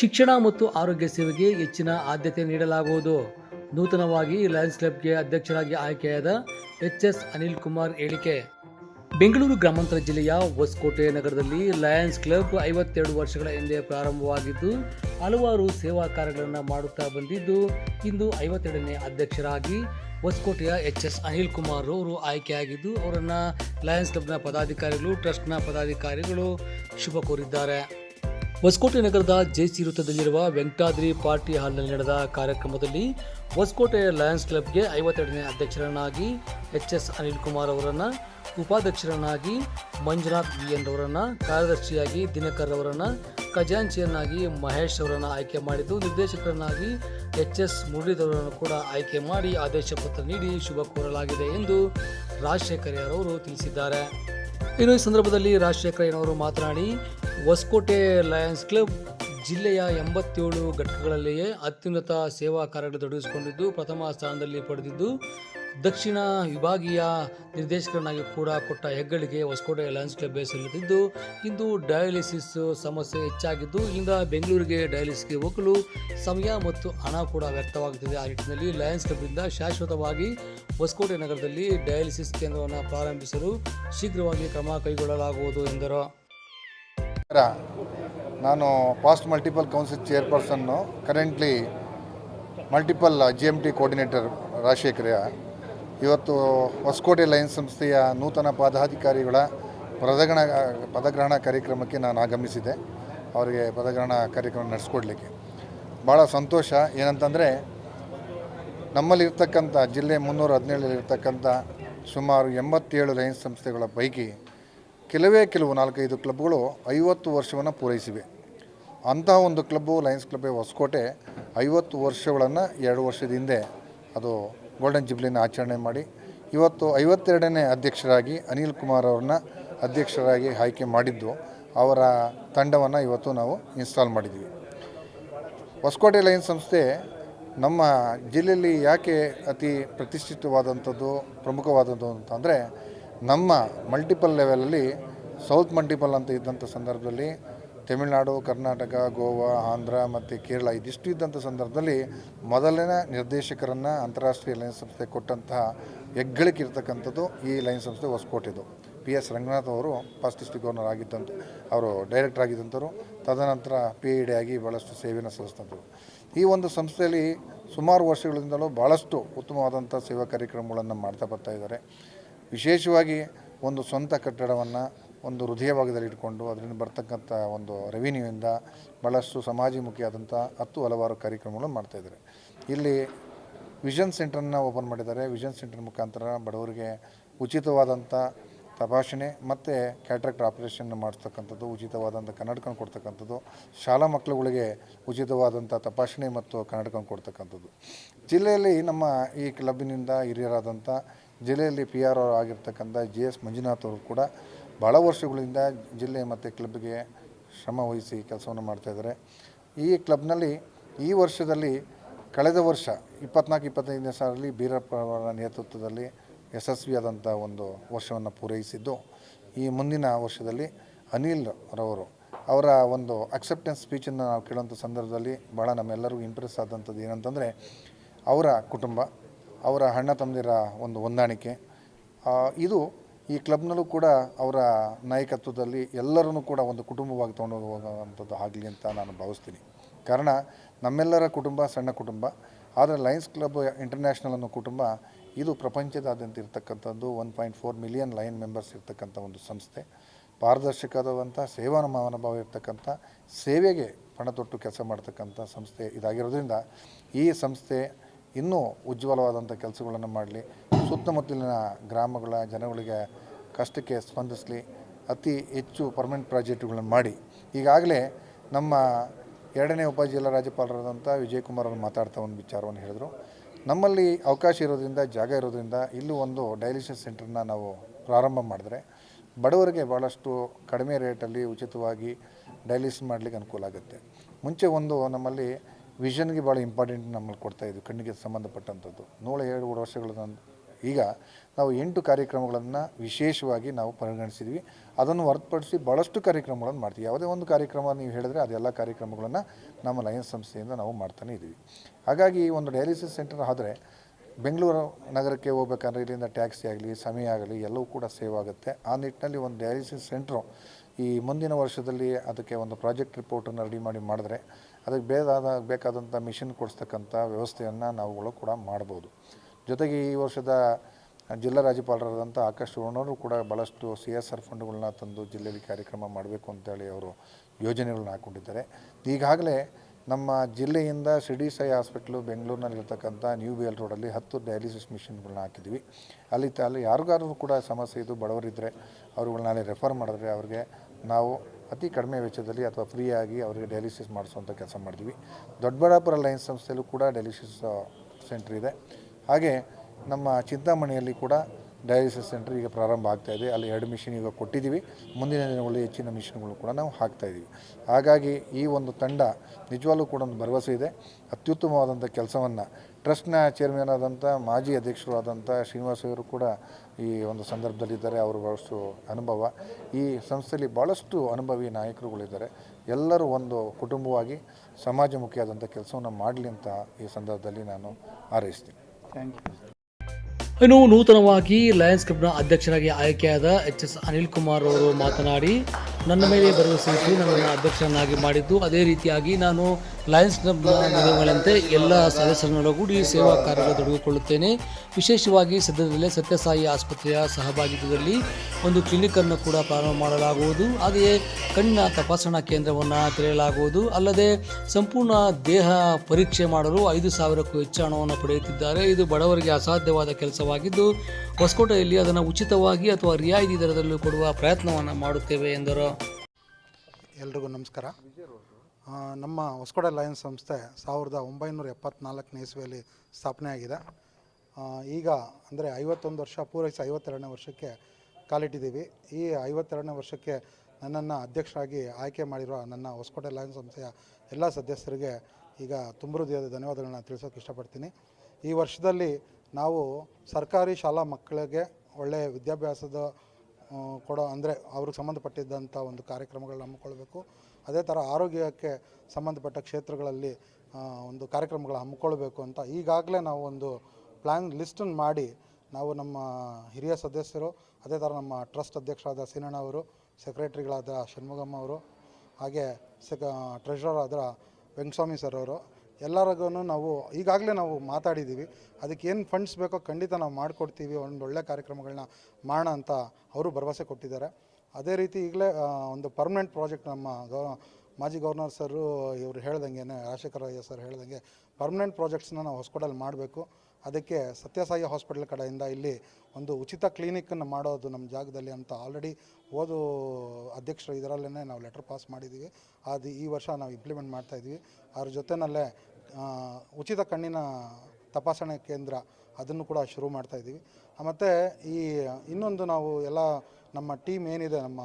ಶಿಕ್ಷಣ ಮತ್ತು ಆರೋಗ್ಯ ಸೇವೆಗೆ ಹೆಚ್ಚಿನ ಆದ್ಯತೆ ನೀಡಲಾಗುವುದು. ನೂತನವಾಗಿ ಲಯನ್ಸ್ ಕ್ಲಬ್ಗೆ ಅಧ್ಯಕ್ಷರಾಗಿ ಆಯ್ಕೆಯಾದ ಎಚ್ ಎಸ್ ಅನಿಲ್ ಕುಮಾರ್ ಹೇಳಿಕೆ. ಬೆಂಗಳೂರು ಗ್ರಾಮಾಂತರ ಜಿಲ್ಲೆಯ ಹೊಸಕೋಟೆ ನಗರದಲ್ಲಿ ಲಯನ್ಸ್ ಕ್ಲಬ್ ಐವತ್ತೆರಡು ವರ್ಷಗಳ ಹಿಂದೆ ಪ್ರಾರಂಭವಾಗಿದ್ದು, ಹಲವಾರು ಸೇವಾ ಕಾರ್ಯಗಳನ್ನು ಮಾಡುತ್ತಾ ಬಂದಿದ್ದು, ಇಂದು ಐವತ್ತೆರಡನೇ ಅಧ್ಯಕ್ಷರಾಗಿ ಹೊಸಕೋಟೆಯ ಎಚ್ ಎಸ್ ಅನಿಲ್ ಕುಮಾರ್ ಅವರು ಆಯ್ಕೆಯಾಗಿದ್ದು, ಅವರನ್ನು ಲಯನ್ಸ್ ಕ್ಲಬ್ನ ಪದಾಧಿಕಾರಿಗಳು, ಟ್ರಸ್ಟ್ನ ಪದಾಧಿಕಾರಿಗಳು ಶುಭ ಕೋರಿದ್ದಾರೆ. ಹೊಸಕೋಟೆ ನಗರದ ಜೆಸಿ ವೃತ್ತದಲ್ಲಿರುವ ವೆಂಕಟಾದ್ರಿ ಪಾರ್ಟಿ ಹಾಲ್ನಲ್ಲಿ ನಡೆದ ಕಾರ್ಯಕ್ರಮದಲ್ಲಿ ಹೊಸಕೋಟೆ ಲಯನ್ಸ್ ಕ್ಲಬ್ಗೆ ಐವತ್ತೆರಡನೇ ಅಧ್ಯಕ್ಷರನ್ನಾಗಿ ಎಚ್ ಎಸ್ ಅನಿಲ್ ಕುಮಾರ್ ಅವರನ್ನು, ಉಪಾಧ್ಯಕ್ಷರನ್ನಾಗಿ ಮಂಜುನಾಥ್ ವಿ ಎನ್ ಅವರನ್ನು, ಕಾರ್ಯದರ್ಶಿಯಾಗಿ ದಿನಕರ್ ಅವರನ್ನು, ಖಜಾಂಚಿಯನ್ನಾಗಿ ಮಹೇಶ್ ಅವರನ್ನು ಆಯ್ಕೆ ಮಾಡಿದ್ದು, ನಿರ್ದೇಶಕರನ್ನಾಗಿ ಎಚ್ ಎಸ್ ಮುರಳೀಧರನ್ನು ಕೂಡ ಆಯ್ಕೆ ಮಾಡಿ ಆದೇಶ ಪತ್ರ ನೀಡಿ ಶುಭ ಕೋರಲಾಗಿದೆ ಎಂದು ರಾಜಶೇಖರಯ್ಯರವರು ತಿಳಿಸಿದ್ದಾರೆ. ಇನ್ನು ಈ ಸಂದರ್ಭದಲ್ಲಿ ರಾಜಶೇಖರಯ್ಯನವರು ಮಾತನಾಡಿ, ಹೊಸಕೋಟೆ ಲಯನ್ಸ್ ಕ್ಲಬ್ ಜಿಲ್ಲೆಯ ಎಂಬತ್ತೇಳು ಘಟಕಗಳಲ್ಲಿಯೇ ಅತ್ಯುನ್ನತ ಸೇವಾ ಕಾರ್ಯಗಳು ತೊಡಗಿಸಿಕೊಂಡಿದ್ದು, ಪ್ರಥಮ ಸ್ಥಾನದಲ್ಲಿ ಪಡೆದಿದ್ದು ದಕ್ಷಿಣ ವಿಭಾಗೀಯ ನಿರ್ದೇಶಕರನ್ನಾಗಿ ಕೂಡ ಕೊಟ್ಟ ಹೆಗ್ಗಳಿಗೆ ಹೊಸಕೋಟೆ ಲಯನ್ಸ್ ಕ್ಲಬ್ ಇಂದು ಡಯಾಲಿಸಿಸ್ ಸಮಸ್ಯೆ ಹೆಚ್ಚಾಗಿದ್ದು ಇಂದ ಬೆಂಗಳೂರಿಗೆ ಡಯಾಲಿಸಿಸ್ಗೆ ಹೋಗಲು ಸಮಯ ಮತ್ತು ಹಣ ಕೂಡ ವ್ಯರ್ಥವಾಗುತ್ತಿದೆ. ಆ ನಿಟ್ಟಿನಲ್ಲಿ ಲಯನ್ಸ್ ಕ್ಲಬ್ನಿಂದ ಶಾಶ್ವತವಾಗಿ ಹೊಸಕೋಟೆ ನಗರದಲ್ಲಿ ಡಯಾಲಿಸಿಸ್ ಕೇಂದ್ರವನ್ನು ಪ್ರಾರಂಭಿಸಲು ಶೀಘ್ರವಾಗಿ ಕ್ರಮ ಕೈಗೊಳ್ಳಲಾಗುವುದು ಎಂದರು. ನಾನು past multiple council chairperson currently multiple G M T coordinator Rajashekharaiah. ಇವತ್ತು ಹೊಸಕೋಟೆ ಲಯನ್ಸ್ ಸಂಸ್ಥೆಯ ನೂತನ ಪದಾಧಿಕಾರಿಗಳ ಪದಗ್ರಹಣ ಪದಗ್ರಹಣ ಕಾರ್ಯಕ್ರಮಕ್ಕೆ ನಾನು ಆಗಮಿಸಿದೆ ಅವರಿಗೆ ಪದಗ್ರಹಣ ಕಾರ್ಯಕ್ರಮ ನಡೆಸ್ಕೊಡ್ಲಿಕ್ಕೆ. ಭಾಳ ಸಂತೋಷ. ಏನಂತಂದರೆ, ನಮ್ಮಲ್ಲಿರ್ತಕ್ಕಂಥ ಜಿಲ್ಲೆ ಮುನ್ನೂರ ಹದಿನೇಳಲ್ಲಿರ್ತಕ್ಕಂಥ ಸುಮಾರು ಎಂಬತ್ತೇಳು ಲಯನ್ಸ್ ಸಂಸ್ಥೆಗಳ ಪೈಕಿ ಕೆಲವೇ ಕೆಲವು ನಾಲ್ಕೈದು ಕ್ಲಬ್ಗಳು ಐವತ್ತು ವರ್ಷವನ್ನು ಪೂರೈಸಿವೆ. ಅಂತಹ ಒಂದು ಕ್ಲಬ್ಬು ಲಯನ್ಸ್ ಕ್ಲಬ್ ಹೊಸಕೋಟೆ. ಐವತ್ತು ವರ್ಷಗಳನ್ನು ಎರಡು ವರ್ಷದ ಹಿಂದೆ ಅದು ಗೋಲ್ಡನ್ ಜುಬ್ಲಿನ ಆಚರಣೆ ಮಾಡಿ ಇವತ್ತು ಐವತ್ತೆರಡನೇ ಅಧ್ಯಕ್ಷರಾಗಿ ಅನಿಲ್ ಕುಮಾರ್ ಅವ್ರನ್ನ ಅಧ್ಯಕ್ಷರಾಗಿ ಆಯ್ಕೆ ಮಾಡಿದ್ದು ಅವರ ತಂಡವನ್ನು ಇವತ್ತು ನಾವು ಇನ್ಸ್ಟಾಲ್ ಮಾಡಿದ್ದೀವಿ. ಹೊಸಕೋಟೆ ಲೈನ್ ಸಂಸ್ಥೆ ನಮ್ಮ ಜಿಲ್ಲೆಯಲ್ಲಿ ಯಾಕೆ ಅತಿ ಪ್ರತಿಷ್ಠಿತವಾದಂಥದ್ದು ಪ್ರಮುಖವಾದದ್ದು ಅಂತಂದರೆ ನಮ್ಮ ಮಲ್ಟಿಪಲ್ ಲೆವೆಲಲ್ಲಿ ಸೌತ್ ಮಲ್ಟಿಪಲ್ ಅಂತ ಇದ್ದಂಥ ಸಂದರ್ಭದಲ್ಲಿ ತಮಿಳುನಾಡು, ಕರ್ನಾಟಕ, ಗೋವಾ, ಆಂಧ್ರ ಮತ್ತು ಕೇರಳ ಇದಿಷ್ಟು ಇದ್ದಂಥ ಸಂದರ್ಭದಲ್ಲಿ ಮೊದಲನೇ ನಿರ್ದೇಶಕರನ್ನು ಅಂತಾರಾಷ್ಟ್ರೀಯ ಲೈನ್ಸ್ ಸಂಸ್ಥೆ ಕೊಟ್ಟಂತಹ ಹೆಗ್ಗಳಿಕೆ ಇರ್ತಕ್ಕಂಥದ್ದು ಈ ಲೈನ್ ಸಂಸ್ಥೆ ಹೊಸಕೋಟೆದು. ಪಿ ಎಸ್ ರಂಗನಾಥ್ ಅವರು ಫಸ್ಟ್ ಡಿಸ್ಟ್ರಿಕ್ಟ್ ಗವರ್ನರ್ ಆಗಿದ್ದಂಥ, ಅವರು ಡೈರೆಕ್ಟರ್ ಆಗಿದ್ದಂಥವ್ರು. ತದನಂತರ ಪಿ ಇ ಡಿ ಆಗಿ ಭಾಳಷ್ಟು ಸೇವೆಯನ್ನು ಸಲ್ಲಿಸಿದಂಥವ್ರು. ಈ ಒಂದು ಸಂಸ್ಥೆಯಲ್ಲಿ ಸುಮಾರು ವರ್ಷಗಳಿಂದಲೂ ಭಾಳಷ್ಟು ಉತ್ತಮವಾದಂಥ ಸೇವಾ ಕಾರ್ಯಕ್ರಮಗಳನ್ನು ಮಾಡ್ತಾ ಬರ್ತಾ ಇದ್ದಾರೆ. ವಿಶೇಷವಾಗಿ ಒಂದು ಸ್ವಂತ ಕಟ್ಟಡವನ್ನು ಒಂದು ಹೃದಯ ಭಾಗದಲ್ಲಿ ಇಟ್ಕೊಂಡು ಅದರಿಂದ ಬರ್ತಕ್ಕಂಥ ಒಂದು ರೆವಿನ್ಯೂಯಿಂದ ಭಾಳಷ್ಟು ಸಮಾಜಮುಖಿಯಾದಂಥ ಹತ್ತು ಹಲವಾರು ಕಾರ್ಯಕ್ರಮಗಳನ್ನು ಮಾಡ್ತಾಯಿದ್ದಾರೆ ಇಲ್ಲಿ ವಿಷನ್ ಸೆಂಟರ್ನ ಓಪನ್ ಮಾಡಿದ್ದಾರೆ. ವಿಷನ್ ಸೆಂಟರ್ ಮುಖಾಂತರ ಬಡವರಿಗೆ ಉಚಿತವಾದಂಥ ತಪಾಸಣೆ ಮತ್ತು ಕ್ಯಾಟ್ರಾಕ್ಟ್ ಆಪರೇಷನ್ ಮಾಡಿಸ್ತಕ್ಕಂಥದ್ದು ಉಚಿತವಾದಂಥ ಕನ್ನಡಕನ ಕೊಡ್ತಕ್ಕಂಥದ್ದು, ಶಾಲಾ ಮಕ್ಕಳುಗಳಿಗೆ ಉಚಿತವಾದಂಥ ತಪಾಸಣೆ ಮತ್ತು ಕನ್ನಡಕನ ಕೊಡ್ತಕ್ಕಂಥದ್ದು. ಜಿಲ್ಲೆಯಲ್ಲಿ ನಮ್ಮ ಈ ಕ್ಲಬ್ಬಿನಿಂದ ಹಿರಿಯರಾದಂಥ ಜಿಲ್ಲೆಯಲ್ಲಿ ಪಿ ಆರ್ ಆಗಿರ್ತಕ್ಕಂಥ ಜಿ ಎಸ್ ಮಂಜುನಾಥ್ ಅವರು ಕೂಡ ಭಾಳ ವರ್ಷಗಳಿಂದ ಜಿಲ್ಲೆ ಮತ್ತು ಕ್ಲಬ್ಗೆ ಶ್ರಮ ವಹಿಸಿ ಕೆಲಸವನ್ನು ಮಾಡ್ತಾಯಿದ್ದಾರೆ ಈ ಕ್ಲಬ್ನಲ್ಲಿ ಈ ವರ್ಷದಲ್ಲಿ ಕಳೆದ ವರ್ಷ ಇಪ್ಪತ್ನಾಲ್ಕು, ಇಪ್ಪತ್ತೈದನೇ ಸಾಲಲ್ಲಿ ಬೀರಪ್ಪ ಅವರ ನೇತೃತ್ವದಲ್ಲಿ ಯಶಸ್ವಿಯಾದಂಥ ಒಂದು ವರ್ಷವನ್ನು ಪೂರೈಸಿದ್ದು, ಈ ಮುಂದಿನ ವರ್ಷದಲ್ಲಿ ಅನಿಲ್ ರವರು ಅವರ ಒಂದು ಅಕ್ಸೆಪ್ಟೆನ್ಸ್ ಸ್ಪೀಚನ್ನು ನಾವು ಕೇಳುವಂಥ ಸಂದರ್ಭದಲ್ಲಿ ಭಾಳ ನಮ್ಮೆಲ್ಲರಿಗೂ ಇಂಪ್ರೆಸ್ ಆದಂಥದ್ದು ಏನಂತಂದರೆ, ಅವರ ಕುಟುಂಬ, ಅವರ ಅಣ್ಣ, ತಮ್ಮದಿರ ಒಂದು ಹೊಂದಾಣಿಕೆ ಇದು ಈ ಕ್ಲಬ್ನಲ್ಲೂ ಕೂಡ ಅವರ ನಾಯಕತ್ವದಲ್ಲಿ ಎಲ್ಲರನ್ನೂ ಕೂಡ ಒಂದು ಕುಟುಂಬವಾಗಿ ತೊಗೊಂಡು ಹೋಗುವಂಥದ್ದು ಆಗಲಿ ಅಂತ ನಾನು ಭಾವಿಸ್ತೀನಿ. ಕಾರಣ, ನಮ್ಮೆಲ್ಲರ ಕುಟುಂಬ ಸಣ್ಣ ಕುಟುಂಬ, ಆದರೆ ಲಯನ್ಸ್ ಕ್ಲಬ್ ಇಂಟರ್ನ್ಯಾಷನಲ್ ಅನ್ನೋ ಕುಟುಂಬ, ಇದು ಪ್ರಪಂಚದಾದ್ಯಂತ ಇರತಕ್ಕಂಥದ್ದು one point four million lion members ಇರ್ತಕ್ಕಂಥ ಒಂದು ಸಂಸ್ಥೆ. ಪಾರದರ್ಶಕವಾದಂಥ ಸೇವಾ ಮನೋಭಾವ ಇರ್ತಕ್ಕಂಥ, ಸೇವೆಗೆ ಪಣ ತೊಟ್ಟು ಕೆಲಸ ಮಾಡ್ತಕ್ಕಂಥ ಸಂಸ್ಥೆ ಇದಾಗಿರೋದ್ರಿಂದ ಈ ಸಂಸ್ಥೆ ಇನ್ನೂ ಉಜ್ವಲವಾದಂಥ ಕೆಲಸಗಳನ್ನು ಮಾಡಲಿ. ಸುತ್ತಮುತ್ತಲಿನ ಗ್ರಾಮಗಳ ಜನಗಳಿಗೆ ಕಷ್ಟಕ್ಕೆ ಸ್ಪಂದಿಸಲಿ, ಅತಿ ಹೆಚ್ಚು ಪರ್ಮನೆಂಟ್ ಪ್ರಾಜೆಕ್ಟ್ಗಳನ್ನು ಮಾಡಿ. ಈಗಾಗಲೇ ನಮ್ಮ ಎರಡನೇ ಉಪಜಿಲ್ಲಾ ರಾಜ್ಯಪಾಲರಾದಂಥ ವಿಜಯಕುಮಾರ್ ಅವರು ಮಾತಾಡ್ತಾ ಒಂದು ವಿಚಾರವನ್ನು ಹೇಳಿದರು. ನಮ್ಮಲ್ಲಿ ಅವಕಾಶ ಇರೋದ್ರಿಂದ, ಜಾಗ ಇರೋದ್ರಿಂದ ಇಲ್ಲೂ ಒಂದು ಡಯಾಲಿಸಿಸ್ ಸೆಂಟರ್ನ ನಾವು ಪ್ರಾರಂಭ ಮಾಡಿದ್ರೆ ಬಡವರಿಗೆ ಭಾಳಷ್ಟು ಕಡಿಮೆ ರೇಟಲ್ಲಿ ಉಚಿತವಾಗಿ ಡಯಾಲಿಸಿಸ್ ಮಾಡಲಿಕ್ಕೆ ಅನುಕೂಲ ಆಗುತ್ತೆ. ಮುಂಚೆ ಒಂದು ನಮ್ಮಲ್ಲಿ ವಿಷನ್ಗೆ ಭಾಳ ಇಂಪಾರ್ಟೆಂಟ್ ನಮ್ಮಲ್ಲಿ ಕೊಡ್ತಾಯಿದ್ವಿ ಕಣ್ಣಿಗೆ ಸಂಬಂಧಪಟ್ಟಂಥದ್ದು. ನೂಳ ಎರಡು ವರ್ಷಗಳ ನಂತರ ಈಗ ನಾವು ಎಂಟು ಕಾರ್ಯಕ್ರಮಗಳನ್ನು ವಿಶೇಷವಾಗಿ ನಾವು ಪರಿಗಣಿಸಿದ್ವಿ. ಅದನ್ನು ಹೊರತುಪಡಿಸಿ ಭಾಳಷ್ಟು ಕಾರ್ಯಕ್ರಮಗಳನ್ನು ಮಾಡ್ತೀವಿ. ಯಾವುದೇ ಒಂದು ಕಾರ್ಯಕ್ರಮ ನೀವು ಹೇಳಿದ್ರೆ ಅದೆಲ್ಲ ಕಾರ್ಯಕ್ರಮಗಳನ್ನು ನಮ್ಮ ಲಯನ್ಸ್ ಸಂಸ್ಥೆಯಿಂದ ನಾವು ಮಾಡ್ತಾನೆ ಇದ್ದೀವಿ. ಹಾಗಾಗಿ ಒಂದು ಡಯಾಲಿಸಿಸ್ ಸೆಂಟರ್ ಆದರೆ ಬೆಂಗಳೂರು ನಗರಕ್ಕೆ ಹೋಗ್ಬೇಕಂದ್ರೆ ಇಲ್ಲಿಂದ ಟ್ಯಾಕ್ಸಿ ಆಗಲಿ, ಸಮಯ ಆಗಲಿ ಎಲ್ಲವೂ ಕೂಡ ಸೇವ್ ಆಗುತ್ತೆ. ಆ ನಿಟ್ಟಿನಲ್ಲಿ ಒಂದು ಡಯಾಲಿಸಿಸ್ ಸೆಂಟ್ರು ಈ ಮುಂದಿನ ವರ್ಷದಲ್ಲಿ ಅದಕ್ಕೆ ಒಂದು ಪ್ರಾಜೆಕ್ಟ್ ರಿಪೋರ್ಟನ್ನು ರೆಡಿ ಮಾಡಿ ಮಾಡಿದ್ರೆ ಅದಕ್ಕೆ ಬೇಕಾದ ಬೇಕಾದಂಥ ಮಿಷಿನ್ ಕೊಡಿಸ್ತಕ್ಕಂಥ ವ್ಯವಸ್ಥೆಯನ್ನು ನಾವುಗಳು ಕೂಡ ಮಾಡ್ಬೋದು. ಜೊತೆಗೆ ಈ ವರ್ಷದ ಜಿಲ್ಲಾ ರಾಜ್ಯಪಾಲರಾದಂಥ ಆಕಾಶ್ ಚೌಹಾಣವರು ಕೂಡ ಭಾಳಷ್ಟು ಸಿ ಎಸ್ ಆರ್ ಫಂಡ್ಗಳನ್ನ ತಂದು ಜಿಲ್ಲೆಯಲ್ಲಿ ಕಾರ್ಯಕ್ರಮ ಮಾಡಬೇಕು ಅಂತೇಳಿ ಅವರು ಯೋಜನೆಗಳನ್ನ ಹಾಕ್ಕೊಂಡಿದ್ದಾರೆ. ಈಗಾಗಲೇ ನಮ್ಮ ಜಿಲ್ಲೆಯಿಂದ ಶಿರ್ಡಿ ಸಾಯಿ ಹಾಸ್ಪಿಟ್ಲು ಬೆಂಗಳೂರಿನಲ್ಲಿರ್ತಕ್ಕಂಥ ನ್ಯೂ ಬಿ ಎಲ್ ರೋಡಲ್ಲಿ ಹತ್ತು ಡಯಾಲಿಸಿಸ್ ಮಿಷಿನ್ಗಳನ್ನ ಹಾಕಿದ್ವಿ. ಅಲ್ಲಿ ಅಲ್ಲಿ ಯಾರಿಗಾದ್ರೂ ಕೂಡ ಸಮಸ್ಯೆ ಇದು ಬಡವರಿದ್ದರೆ ಅವ್ರುಗಳನ್ನ ಅಲ್ಲಿ ರೆಫರ್ ಮಾಡಿದ್ರೆ ಅವ್ರಿಗೆ ನಾವು ಅತಿ ಕಡಿಮೆ ವೆಚ್ಚದಲ್ಲಿ ಅಥವಾ ಫ್ರೀಯಾಗಿ ಅವರಿಗೆ ಡಯಾಲಿಸಿಸ್ ಮಾಡಿಸುವಂಥ ಕೆಲಸ ಮಾಡಿದ್ವಿ ದೊಡ್ಡಬಳ್ಳಾಪುರ ಲೈನ್ಸ್ ಸಂಸ್ಥೆಯಲ್ಲೂ ಕೂಡ ಡಯಾಲಿಸಿಸ್ ಸೆಂಟ್ರ್ ಇದೆ. ಹಾಗೆ ನಮ್ಮ ಚಿಂತಾಮಣಿಯಲ್ಲಿ ಕೂಡ ಡಯಾಲಿಸಿಸ್ ಸೆಂಟರ್ ಈಗ ಪ್ರಾರಂಭ ಆಗ್ತಾ ಇದೆ. ಅಲ್ಲಿ ಎರಡು ಮಿಷಿನ್ ಈಗ ಕೊಟ್ಟಿದ್ದೀವಿ. ಮುಂದಿನ ದಿನಗಳಲ್ಲಿ ಹೆಚ್ಚಿನ ಮಿಷಿನ್ಗಳು ಕೂಡ ನಾವು ಹಾಕ್ತಾ ಇದ್ದೀವಿ ಹಾಗಾಗಿ ಈ ಒಂದು ತಂಡ ನಿಜವಾಗ್ಲೂ ಕೂಡ ಒಂದು ಭರವಸೆ ಇದೆ. ಅತ್ಯುತ್ತಮವಾದಂಥ ಕೆಲಸವನ್ನು ಟ್ರಸ್ಟ್ನ ಚೇರ್ಮನ್ ಆದಂಥ ಮಾಜಿ ಅಧ್ಯಕ್ಷರು ಆದಂಥ ಶ್ರೀನಿವಾಸ್ ಅವರು ಕೂಡ ಈ ಒಂದು ಸಂದರ್ಭದಲ್ಲಿದ್ದಾರೆ. ಅವರು ಭಾಳಷ್ಟು ಅನುಭವ. ಈ ಸಂಸ್ಥೆಯಲ್ಲಿ ಭಾಳಷ್ಟು ಅನುಭವಿ ನಾಯಕರುಗಳಿದ್ದಾರೆ. ಎಲ್ಲರೂ ಒಂದು ಕುಟುಂಬವಾಗಿ ಸಮಾಜಮುಖಿಯಾದಂಥ ಕೆಲಸವನ್ನು ಮಾಡಲಿ ಅಂತ ಈ ಸಂದರ್ಭದಲ್ಲಿ ನಾನು ಹಾರೈಸ್ತೀನಿ. ಥ್ಯಾಂಕ್ ಯು ಇನ್ನು ನೂತನವಾಗಿ ಲಯನ್ಸ್ ಕ್ಲಬ್ನ ಅಧ್ಯಕ್ಷರಾಗಿ ಆಯ್ಕೆಯಾದ ಎಚ್ ಎಸ್ ಅನಿಲ್ ಕುಮಾರ್ ಅವರು ಮಾತನಾಡಿ, ನನ್ನ ಮೇಲೆ ಭರವಸೆ ಇಟ್ಟು ನನ್ನನ್ನು ಅಧ್ಯಕ್ಷರನ್ನಾಗಿ ಮಾಡಿದ್ದು, ಅದೇ ರೀತಿಯಾಗಿ ನಾನು ಲಯನ್ಸ್ ಕ್ಲಬ್ನ ನಿಯಮಗಳಂತೆ ಎಲ್ಲ ಸದಸ್ಯರನ್ನೊಳಗೂಡಿ ಸೇವಾ ಕಾರ್ಯದಲ್ಲಿ ತೊಡಗಿಕೊಳ್ಳುತ್ತೇನೆ. ವಿಶೇಷವಾಗಿ ಸದ್ಯದಲ್ಲೇ ಸತ್ಯಸಾಯಿ ಆಸ್ಪತ್ರೆಯ ಸಹಭಾಗಿತ್ವದಲ್ಲಿ ಒಂದು ಕ್ಲಿನಿಕನ್ನು ಕೂಡ ಪ್ರಾರಂಭ ಮಾಡಲಾಗುವುದು. ಹಾಗೆಯೇ ಕಣ್ಣಿನ ತಪಾಸಣಾ ಕೇಂದ್ರವನ್ನು ತೆರೆಯಲಾಗುವುದು. ಅಲ್ಲದೆ ಸಂಪೂರ್ಣ ದೇಹ ಪರೀಕ್ಷೆ ಮಾಡಲು ಐದು ಸಾವಿರಕ್ಕೂ ಹೆಚ್ಚು ಹಣವನ್ನು ಪಡೆಯುತ್ತಿದ್ದಾರೆ. ಇದು ಬಡವರಿಗೆ ಅಸಾಧ್ಯವಾದ ಕೆಲಸವಾಗಿದ್ದು, ಹೊಸಕೋಟೆಯಲ್ಲಿ ಅದನ್ನು ಉಚಿತವಾಗಿ ಅಥವಾ ರಿಯಾಯಿತಿ ದರದಲ್ಲೂ ಕೊಡುವ ಪ್ರಯತ್ನವನ್ನು ಮಾಡುತ್ತೇವೆ ಎಂದರು. ಎಲ್ರಿಗೂ ನಮಸ್ಕಾರ. ನಮ್ಮ ಹೊಸಕೋಟೆ ಲಯನ್ಸ್ ಸಂಸ್ಥೆ ಸಾವಿರದ ಒಂಬೈನೂರ ಎಪ್ಪತ್ನಾಲ್ಕನೇ ಇಸ್ವಿಯಲ್ಲಿ ಸ್ಥಾಪನೆ ಆಗಿದೆ. ಈಗ ಅಂದರೆ ಐವತ್ತೊಂದು ವರ್ಷ, ಪೂರೈಸಿ ಐವತ್ತೆರಡನೇ ವರ್ಷಕ್ಕೆ ಕಾಲಿಟ್ಟಿದ್ದೀವಿ. ಈ ಐವತ್ತೆರಡನೇ ವರ್ಷಕ್ಕೆ ನನ್ನನ್ನು ಅಧ್ಯಕ್ಷರಾಗಿ ಆಯ್ಕೆ ಮಾಡಿರುವ ನನ್ನ ಹೊಸಕೋಟೆ ಲಯನ್ಸ್ ಸಂಸ್ಥೆಯ ಎಲ್ಲ ಸದಸ್ಯರಿಗೆ ಈಗ ತುಂಬ ಹೃದಯದ ಧನ್ಯವಾದಗಳನ್ನ ತಿಳಿಸೋಕೆ ಇಷ್ಟಪಡ್ತೀನಿ. ಈ ವರ್ಷದಲ್ಲಿ ನಾವು ಸರ್ಕಾರಿ ಶಾಲಾ ಮಕ್ಕಳಿಗೆ ಒಳ್ಳೆಯ ವಿದ್ಯಾಭ್ಯಾಸದ ಕೊಡೋ, ಅಂದರೆ ಅವ್ರಿಗೆ ಸಂಬಂಧಪಟ್ಟಿದ್ದಂಥ ಒಂದು ಕಾರ್ಯಕ್ರಮಗಳನ್ನ ಹಮ್ಮಿಕೊಳ್ಬೇಕು. ಅದೇ ಥರ ಆರೋಗ್ಯಕ್ಕೆ ಸಂಬಂಧಪಟ್ಟ ಕ್ಷೇತ್ರಗಳಲ್ಲಿ ಒಂದು ಕಾರ್ಯಕ್ರಮಗಳು ಹಮ್ಮಿಕೊಳ್ಬೇಕು ಅಂತ ಈಗಾಗಲೇ ನಾವು ಒಂದು ಪ್ಲ್ಯಾನ್ ಲಿಸ್ಟನ್ನು ಮಾಡಿ ನಾವು ನಮ್ಮ ಹಿರಿಯ ಸದಸ್ಯರು, ಅದೇ ಥರ ನಮ್ಮ ಟ್ರಸ್ಟ್ ಅಧ್ಯಕ್ಷರಾದ ಸೀನಣ್ಣ ಅವರು, ಸೆಕ್ರೆಟ್ರಿಗಳಾದ ಷಣ್ಮುಗಮ್ಮ ಅವರು, ಹಾಗೆ ಸೆಕ ಟ್ರೆಷರರ್ ಆದ ವೆಂಕಟಸ್ವಾಮಿ ಸರ್ ಅವರು ಎಲ್ಲರಿಗೂ ನಾವು ಈಗಾಗಲೇ ನಾವು ಮಾತಾಡಿದ್ದೀವಿ. ಅದಕ್ಕೆ ಏನು ಫಂಡ್ಸ್ ಬೇಕೋ ಖಂಡಿತ ನಾವು ಮಾಡಿಕೊಡ್ತೀವಿ, ಒಂದು ಒಳ್ಳೆ ಕಾರ್ಯಕ್ರಮಗಳನ್ನ ಮಾಡೋಣ ಅಂತ ಅವರು ಭರವಸೆ ಕೊಟ್ಟಿದ್ದಾರೆ. ಅದೇ ರೀತಿ ಈಗಲೇ ಒಂದು ಪರ್ಮನೆಂಟ್ ಪ್ರಾಜೆಕ್ಟ್ ನಮ್ಮ ಮಾಜಿ ಗವರ್ನರ್ ಸರು ಇವರು ಹೇಳ್ದಂಗೆ ರಾಜಶೇಖರ ರಾಯ ಸರ್ ಹೇಳ್ದಂಗೆ ಪರ್ಮನೆಂಟ್ ಪ್ರಾಜೆಕ್ಟ್ಸ್ನ ನಾವು ಹೊಸಕೋಟಲ್ಲಿ ಮಾಡಬೇಕು. ಅದಕ್ಕೆ ಸತ್ಯಸಾಯಿ ಹಾಸ್ಪಿಟಲ್ ಕಡೆಯಿಂದ ಇಲ್ಲಿ ಒಂದು ಉಚಿತ ಕ್ಲಿನಿಕ್ಕನ್ನು ಮಾಡೋದು ನಮ್ಮ ಜಾಗದಲ್ಲಿ ಅಂತ ಆಲ್ರೆಡಿ ಓದು ಅಧ್ಯಕ್ಷರು ಇದರಲ್ಲೇ ನಾವು ಲೆಟರ್ ಪಾಸ್ ಮಾಡಿದ್ದೀವಿ ಅದು ಈ ವರ್ಷ ನಾವು ಇಂಪ್ಲಿಮೆಂಟ್ ಮಾಡ್ತಾ ಇದ್ದೀವಿ ಅದ್ರ ಜೊತೆಯಲ್ಲೇ ಉಚಿತ ಕಣ್ಣಿನ ತಪಾಸಣೆ ಕೇಂದ್ರ ಅದನ್ನು ಕೂಡ ಶುರು ಮಾಡ್ತಾ ಇದ್ದೀವಿ ಮತ್ತು ಈ ಇನ್ನೊಂದು ನಾವು ಎಲ್ಲ ನಮ್ಮ ಟೀಮ್ ಏನಿದೆ, ನಮ್ಮ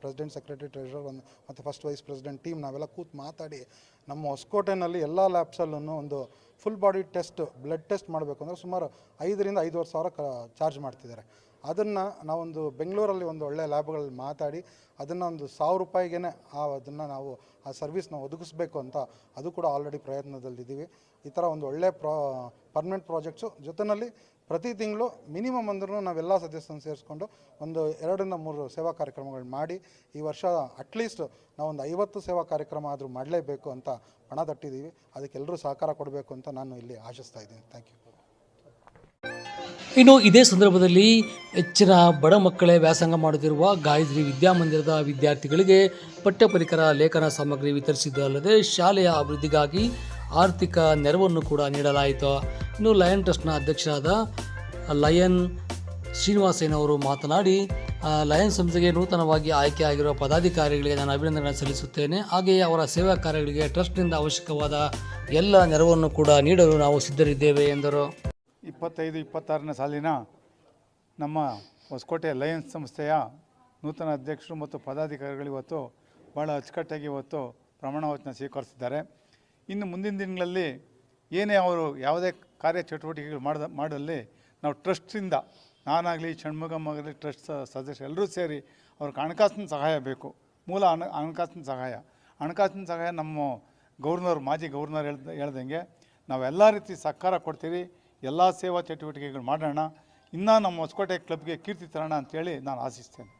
ಪ್ರೆಸಿಡೆಂಟ್ ಸೆಕ್ರೆಟರಿ ಟ್ರೆಷರ್ ಒಂದು, ಮತ್ತು ಫಸ್ಟ್ ವೈಸ್ ಪ್ರೆಸಿಡೆಂಟ್ ಟೀಮ್ ನಾವೆಲ್ಲ ಕೂತು ಮಾತಾಡಿ, ನಮ್ಮ ಹೊಸಕೋಟೆನಲ್ಲಿ ಎಲ್ಲ ಲ್ಯಾಬ್ಸಲ್ಲೂ ಒಂದು full body test blood test ಮಾಡಬೇಕು ಅಂದರೆ ಸುಮಾರು ಐದರಿಂದ ಐದುವರೆ ಸಾವಿರ ಕ ಚಾರ್ಜ್ ಮಾಡ್ತಿದ್ದಾರೆ. ಅದನ್ನು ನಾವೊಂದು ಬೆಂಗಳೂರಲ್ಲಿ ಒಂದು ಒಳ್ಳೆಯ ಲ್ಯಾಬ್ಗಳಲ್ಲಿ ಮಾತಾಡಿ, ಅದನ್ನು ಒಂದು ಸಾವಿರ ರೂಪಾಯಿಗೆ ಆ, ಅದನ್ನು ನಾವು ಆ ಸರ್ವಿಸ್ನ ಒದಗಿಸ್ಬೇಕು ಅಂತ ಅದು ಕೂಡ ಆಲ್ರೆಡಿ ಪ್ರಯತ್ನದಲ್ಲಿದ್ದೀವಿ. ಈ ಥರ ಒಂದು ಒಳ್ಳೆಯ ಪ್ರಾ ಪರ್ಮನೆಂಟ್ ಪ್ರಾಜೆಕ್ಟ್ಸು ಜೊತೆಯಲ್ಲಿ ಪ್ರತಿ ತಿಂಗಳು ಮಿನಿಮಮ್ ಅಂದ್ರೂ ನಾವೆಲ್ಲ ಸದಸ್ಯರನ್ನು ಸೇರಿಸ್ಕೊಂಡು ಒಂದು ಎರಡರಿಂದ ಮೂರು ಸೇವಾ ಕಾರ್ಯಕ್ರಮಗಳು ಮಾಡಿ ಈ ವರ್ಷ ಅಟ್ಲೀಸ್ಟ್ ನಾವೊಂದು ಐವತ್ತು ಸೇವಾ ಕಾರ್ಯಕ್ರಮ ಆದರೂ ಮಾಡಲೇಬೇಕು ಅಂತ ಪಣ ತಟ್ಟಿದ್ದೀವಿ ಅದಕ್ಕೆಲ್ಲರೂ ಸಹಕಾರ ಕೊಡಬೇಕು ಅಂತ ನಾನು ಇಲ್ಲಿ ಆಶಿಸ್ತಾ ಇದ್ದೀನಿ. ಥ್ಯಾಂಕ್ ಯು ಇನ್ನು ಇದೇ ಸಂದರ್ಭದಲ್ಲಿ ಹೆಚ್ಚಿನ ಬಡ ಮಕ್ಕಳೇ ವ್ಯಾಸಂಗ ಮಾಡುತ್ತಿರುವ ಗಾಯತ್ರಿ ವಿದ್ಯಾಮಂದಿರದ ವಿದ್ಯಾರ್ಥಿಗಳಿಗೆ ಪಠ್ಯ ಪರಿಕರ ಲೇಖನ ಸಾಮಗ್ರಿ ವಿತರಿಸಿದ್ದಲ್ಲದೆ ಶಾಲೆಯ ಅಭಿವೃದ್ಧಿಗಾಗಿ ಆರ್ಥಿಕ ನೆರವನ್ನು ಕೂಡ ನೀಡಲಾಯಿತು. ಇನ್ನು ಲಯನ್ ಟ್ರಸ್ಟ್ನ ಅಧ್ಯಕ್ಷರಾದ ಲಯನ್ ಶ್ರೀನಿವಾಸಯ್ಯನವರು ಮಾತನಾಡಿ ಲಯನ್ ಸಂಸ್ಥೆಗೆ ನೂತನವಾಗಿ ಆಯ್ಕೆಯಾಗಿರುವ ಪದಾಧಿಕಾರಿಗಳಿಗೆ ನಾನು ಅಭಿನಂದನೆ ಸಲ್ಲಿಸುತ್ತೇನೆ. ಹಾಗೆಯೇ ಅವರ ಸೇವಾ ಕಾರ್ಯಗಳಿಗೆ ಟ್ರಸ್ಟ್ನಿಂದ ಅವಶ್ಯಕವಾದ ಎಲ್ಲ ನೆರವನ್ನು ಕೂಡ ನೀಡಲು ನಾವು ಸಿದ್ಧರಿದ್ದೇವೆ ಎಂದರು. ಇಪ್ಪತ್ತೈದು, ಇಪ್ಪತ್ತಾರನೇ ಸಾಲಿನ ನಮ್ಮ ಹೊಸಕೋಟೆ ಲಯನ್ಸ್ ಸಂಸ್ಥೆಯ ನೂತನ ಅಧ್ಯಕ್ಷರು ಮತ್ತು ಪದಾಧಿಕಾರಿಗಳು ಇವತ್ತು ಭಾಳ ಅಚ್ಚುಕಟ್ಟಾಗಿ ಇವತ್ತು ಪ್ರಮಾಣ ವಚನ ಸ್ವೀಕರಿಸಿದ್ದಾರೆ. ಇನ್ನು ಮುಂದಿನ ದಿನಗಳಲ್ಲಿ ಏನೇ ಅವರು ಯಾವುದೇ ಕಾರ್ಯ ಚಟುವಟಿಕೆಗಳು ಮಾಡಿದ ಮಾಡಲ್ಲಿ ನಾವು ಟ್ರಸ್ಟಿಂದ ನಾನಾಗಲಿ ಷಣ್ಮುಗಮ್ ಆಗಲಿ ಟ್ರಸ್ಟ್ ಸದಸ್ಯ ಎಲ್ಲರೂ ಸೇರಿ ಅವ್ರಿಗೆ ಹಣಕಾಸಿನ ಸಹಾಯ ಬೇಕು. ಮೂಲ ಹಣ ಹಣಕಾಸಿನ ಸಹಾಯ. ಹಣಕಾಸಿನ ಸಹಾಯ ನಮ್ಮ ಗೌರ್ನರ್, ಮಾಜಿ ಗೌರ್ನರ್ ಹೇಳ್ದ ಹೇಳ್ದಂಗೆ ನಾವೆಲ್ಲ ರೀತಿ ಸಹಕಾರ ಕೊಡ್ತೀವಿ ಎಲ್ಲ ಸೇವಾ ಚಟುವಟಿಕೆಗಳು ಮಾಡೋಣ, ಇನ್ನೂ ನಮ್ಮ ಹೊಸಕೋಟೆ ಕ್ಲಬ್ಗೆ ಕೀರ್ತಿ ತರೋಣ ಅಂತೇಳಿ ನಾನು ಆಶಿಸ್ತೇನೆ.